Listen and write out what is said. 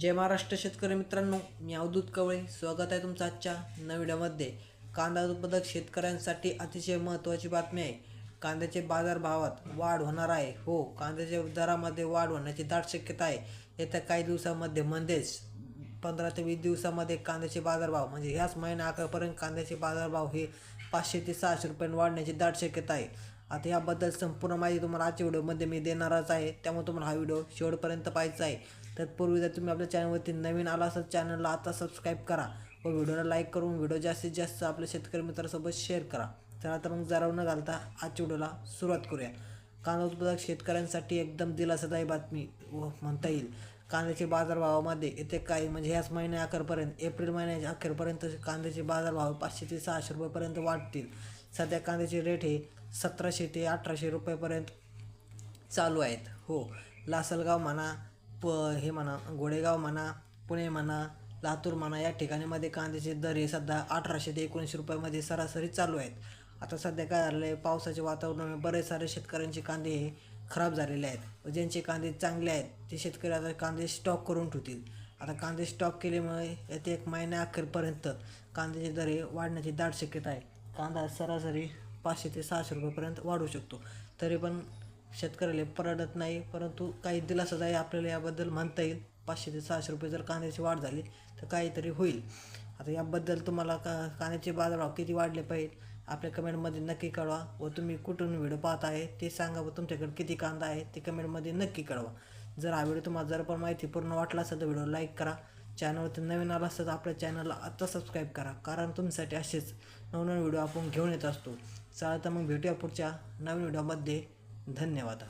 जय महाराष्ट्र शेतकरी मित्रांनो मी अवधूत कवळे. स्वागत आहे तुमचं आजच्या नवीन व्हिडिओमध्ये. कांदा उत्पादक शेतकऱ्यांसाठी अतिशय महत्त्वाची बातमी आहे. कांद्याचे बाजारभावात वाढ होणार आहे. हो कांद्याच्या दरामध्ये वाढ होण्याची दाट शक्यता आहे. येत्या काही दिवसामध्ये म्हणजेच पंधरा ते वीस दिवसामध्ये कांद्याचे बाजारभाव म्हणजे ह्याच महिन्या अकरापर्यंत कांद्याचे बाजारभाव हे पाचशे ते सहाशे रुपयांनी वाढण्याची दाट शक्यता आहे. आता याबद्दल संपूर्ण माहिती तुम्हाला आजच्या व्हिडिओमध्ये मी देणारच आहे. त्यामुळे तुम्हाला हा व्हिडिओ शेवटपर्यंत पाहायचा आहे. तत्पूर्वी जर तुम्ही आपल्या चॅनलवरती नवीन आला असाल चॅनलला आता सबस्क्राईब करा व व्हिडिओला लाईक करून व्हिडिओ जास्तीत जास्त आपल्या शेतकरी मित्रांसोबत शेअर करा. चला तर मग जरा न घालता आजच्या व्हिडिओला सुरुवात करूया. कांदा उत्पादक शेतकऱ्यांसाठी एकदम दिलासादायी बातमी व म्हणता येईल. कांद्याचे बाजारभावामध्ये येते काही म्हणजे ह्याच महिन्या अखेरपर्यंत एप्रिल महिन्याच्या अखेरपर्यंत कांद्याचे बाजारभाव पाचशे ते सहाशे रुपयेपर्यंत वाढतील. सध्या कांद्याचे रेट हे सतराशे ते अठराशे रुपयेपर्यंत चालू आहेत. हो. लासलगाव म्हणा प हे म्हणा गोडेगाव म्हणा पुणे म्हणा लातूर म्हणा या ठिकाणीमध्ये कांद्याचे दर हे सध्या अठराशे ते एकोणीसशे रुपयामध्ये सरासरी चालू आहेत. आता सध्या काय झालं आहे पावसाच्या वातावरणामुळे बरेच सारे शेतकऱ्यांचे कांदे हे खराब झालेले आहेत. ज्यांचे कांदे चांगले आहेत ते शेतकरी आता कांदे स्टॉक करून ठेवतील. आता कांदे स्टॉक केल्यामुळे येते एक महिन्या अखेरपर्यंत कांद्याचे दर हे वाढण्याची दाट शक्यता आहे. कांदा सरासरी पाचशे ते सहाशे रुपयेपर्यंत वाढू शकतो. तरी पण शेतकऱ्याला परवडत नाही परंतु काही दिलासादायी आपल्याला याबद्दल म्हणता येईल. पाचशे ते सहाशे रुपये जर कांद्याची वाढ झाली तर काहीतरी होईल. आता याबद्दल तुम्हाला का कांद्याचे बाजारभाव किती वाढले पाहिजे आपल्या कमेंटमध्ये नक्की कळवा व तुम्ही कुठून व्हिडिओ पाहत आहे ते सांगा व तुमच्याकडे किती कांदा आहे ते कमेंटमध्ये नक्की कळवा. जर हा व्हिडिओ तुम्हाला जर पण माहिती पूर्ण वाटला असेल तर व्हिडिओ लाईक करा. चॅनलवरती नवीन आला असेल तर आपल्या चॅनलला आत्ता सबस्क्राईब करा. कारण तुमच्यासाठी असेच नवनवीन व्हिडिओ आपण घेऊन येत असतो. चला तर मग भेटूया पुढच्या नवीन व्हिडिओमध्ये धन्यवाद.